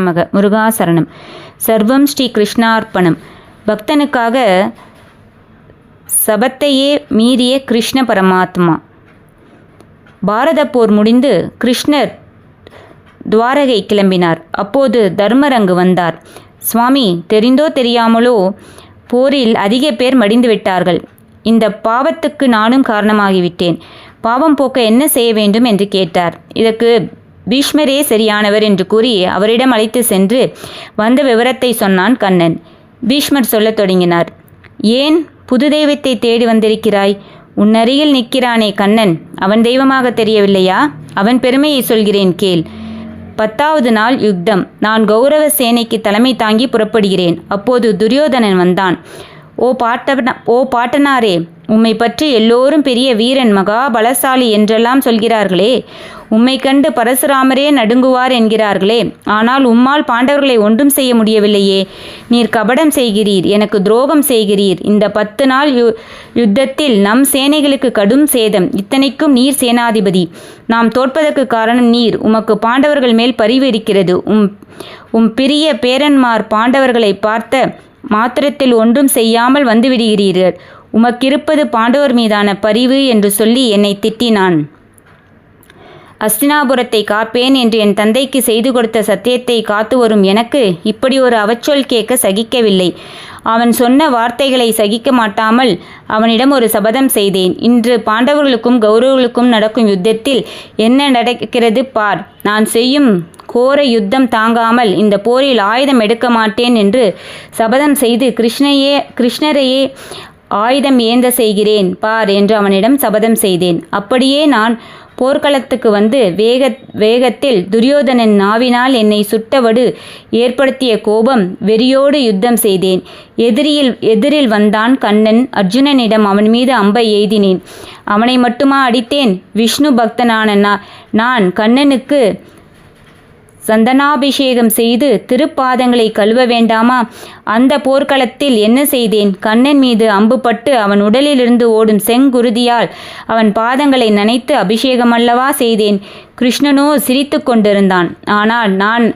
நமக முருகாசரணம் சர்வம் ஸ்ரீ கிருஷ்ணார்ப்பணம். பக்தனுக்காக சபத்தையே மீறிய கிருஷ்ண பரமாத்மா. பாரத போர் முடிந்து கிருஷ்ணர் துவாரகை கிளம்பினார். அப்போது தர்மரங்கு வந்தார். சுவாமி தெரிந்தோ தெரியாமலோ போரில் அதிக பேர் மடிந்து விட்டார்கள். இந்த பாவத்துக்கு நானும் காரணமாகிவிட்டேன். பாவம் போக்க என்ன செய்ய வேண்டும் என்று கேட்டார். இதற்கு பீஷ்மரே சரியானவர் என்று கூறி அவரிடம் அழைத்து சென்று வந்த விவரத்தை சொன்னான் கண்ணன். பீஷ்மர் சொல்லத் தொடங்கினார். ஏன் புது தெய்வத்தை தேடி வந்திருக்கிறாய்? உன்னருகில் நிற்கிறானே கண்ணன். அவன் தெய்வமாக தெரியவில்லையா? அவன் பெருமையை சொல்கிறேன் கேள். பத்தாவது நாள் யுத்தம். நான் கௌரவ சேனைக்கு தலைமை தாங்கி புறப்படுகிறேன். அப்போது துரியோதனன் வந்தான். ஓ பாட்டன ஓ பாட்டனாரே! உம்மை பற்றி எல்லோரும் பெரிய வீரன் மகா பலசாலி என்றெல்லாம் சொல்கிறார்களே. உம்மை கண்டு பரசுராமரே நடுங்குவார் என்கிறார்களே. ஆனால் உம்மால் பாண்டவர்களை ஒன்றும் செய்ய முடியவில்லையே. நீர் கபடம் செய்கிறீர் எனக்கு துரோகம் செய்கிறீர். இந்த பத்து நாள் யு யுத்தத்தில் நம் சேனைகளுக்கு கடும் சேதம். இத்தனைக்கும் நீர் சேனாதிபதி. நாம் தோற்பதற்கு காரணம் நீர். உமக்கு பாண்டவர்கள் மேல் பரிவு இருக்கிறது. உம் உம் பிரிய பேரன்மார் பாண்டவர்களை பார்த்த மாத்திரத்தில் ஒன்றும் செய்யாமல் வந்துவிடுகிறீர்கள் உமக்கிருப்பது பாண்டவர் மீதான பரிவு என்று சொல்லி என்னை திட்டினான். அஸ்தினாபுரத்தை காப்பேன் என்று என் தந்தைக்கு செய்து கொடுத்த சத்தியத்தை காத்து வரும் எனக்கு இப்படி ஒரு அவச்சொல் கேட்க சகிக்கவில்லை. அவன் சொன்ன வார்த்தைகளை சகிக்க மாட்டாமல் அவனிடம் ஒரு சபதம் செய்தேன். இன்று பாண்டவர்களுக்கும் கௌரவர்களுக்கும் நடக்கும் யுத்தத்தில் என்ன நடக்கிறது பார். நான் செய்யும் கோர யுத்தம் தாங்காமல் இந்த போரில் ஆயுதம் எடுக்க மாட்டேன் என்று சபதம் செய்து கிருஷ்ணையே கிருஷ்ணரையே ஆயுதம் ஏந்த செய்கிறேன் பார் என்று அவனிடம் சபதம் செய்தேன். அப்படியே நான் போர்க்களத்துக்கு வந்து வேக வேகத்தில் துரியோதனன் நாவினால் என்னை சுட்டவடு ஏற்படுத்திய கோபம் வெறியோடு யுத்தம் செய்தேன். எதிரியில் எதிரில் வந்தான் கண்ணன் அர்ஜுனனிடம் அவன் மீது அம்பை எய்தினேன். அவனை மட்டுமா அடித்தேன்? விஷ்ணு பக்தனான நான் கண்ணனுக்கு சந்தனாபிஷேகம் செய்து திருப்பாதங்களை கழுவ வேண்டாமா? அந்த போர்க்களத்தில் என்ன செய்தேன்? கண்ணன் மீது அம்புபட்டு அவன் உடலிலிருந்து ஓடும் செங்குருதியால் அவன் பாதங்களை நனைத்து அபிஷேகமல்லவா செய்தேன். கிருஷ்ணனோ சிரித்து கொண்டிருந்தான். ஆனால் நான்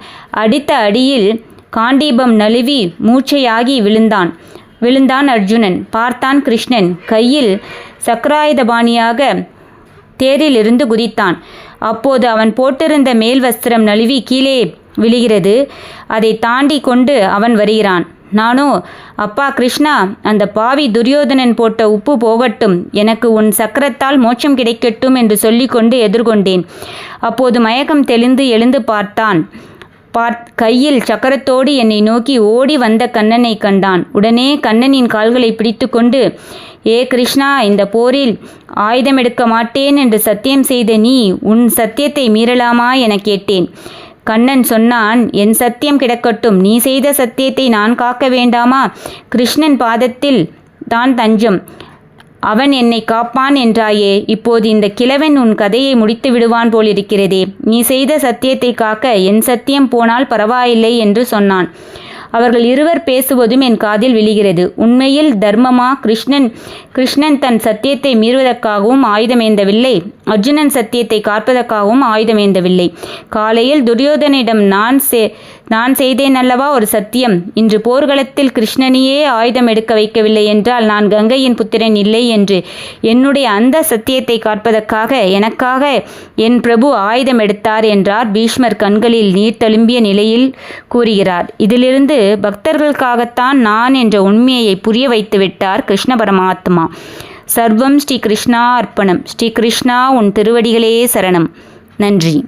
அடித்த அடியில் காண்டீபம் நழுவி மூச்சையாகி விழுந்தான். விழுந்தான் அர்ஜுனன். பார்த்தான் கிருஷ்ணன். கையில் சக்கராயுதபாணியாக தேரிலிருந்து குதித்தான். அப்போது அவன் போட்டிருந்த மேல் வஸ்திரம் நழுவி கீழே விழுகிறது. அதை தாண்டி கொண்டு அவன் வருகிறான். நானோ அப்பா கிருஷ்ணா அந்த பாவி துரியோதனன் போட்ட உப்பு போகட்டும். எனக்கு உன் சக்கரத்தால் மோட்சம் கிடைக்கட்டும் என்று சொல்லிக்கொண்டு எதிர்கொண்டேன். அப்போது மயக்கம் தெளிந்து எழுந்து பார்த்தான். பார் கையில் சக்கரத்தோடு என்னை நோக்கி ஓடி வந்த கண்ணனை கண்டான். உடனே கண்ணனின் கால்களை பிடித்து கொண்டு ஏ கிருஷ்ணா இந்த போரில் ஆயுதம் எடுக்க மாட்டேன் என்று சத்தியம் செய்த நீ உன் சத்தியத்தை மீறலாமா? என கேட்டேன். கண்ணன் சொன்னான் என் சத்தியம் கிடக்கட்டும். நீ செய்த சத்தியத்தை நான் காக்க வேண்டாமா? கிருஷ்ணன் பாதத்தில் தான் தஞ்சம். அவன் என்னை காப்பான் என்றாயே. இப்போது இந்த கிழவன் உன் கதையை முடித்து விடுவான் போலிருக்கிறதே. நீ செய்த சத்தியத்தை காக்க என் சத்தியம் போனால் பரவாயில்லை என்று சொன்னான். அவர்கள் இருவர் பேசுவதும் என் காதில் விழுகிறது. உண்மையில் தர்மமா கிருஷ்ணன் கிருஷ்ணன் தன் சத்தியத்தை மீறுவதற்காகவும் ஆயுதமேந்தவில்லை அர்ஜுனன் சத்தியத்தை காப்பதற்காகவும் ஆயுதமேந்தவில்லை காலையில் துரியோதனிடம் நான் சே நான் செய்தேன் அல்லவா ஒரு சத்தியம்? இன்று போர்க்களத்தில் கிருஷ்ணனையே ஆயுதம் எடுக்க வைக்கவில்லை என்றால் நான் கங்கையின் புத்திரன் இல்லை என்று என்னுடைய அந்த சத்தியத்தை காப்பதற்காக எனக்காக என் பிரபு ஆயுதம் எடுத்தார் என்றார் பீஷ்மர் கண்களில் நீர் தழும்பிய நிலையில் கூறுகிறார். இதிலிருந்து பக்தர்களுக்காகத்தான் நான் என்ற உண்மையை புரிய வைத்து விட்டார் கிருஷ்ண பரமாத்மா. சர்வம் ஸ்ரீ கிருஷ்ணா அர்ப்பணம் ஸ்ரீ கிருஷ்ணா உன் திருவடிகளே சரணம். நன்றி.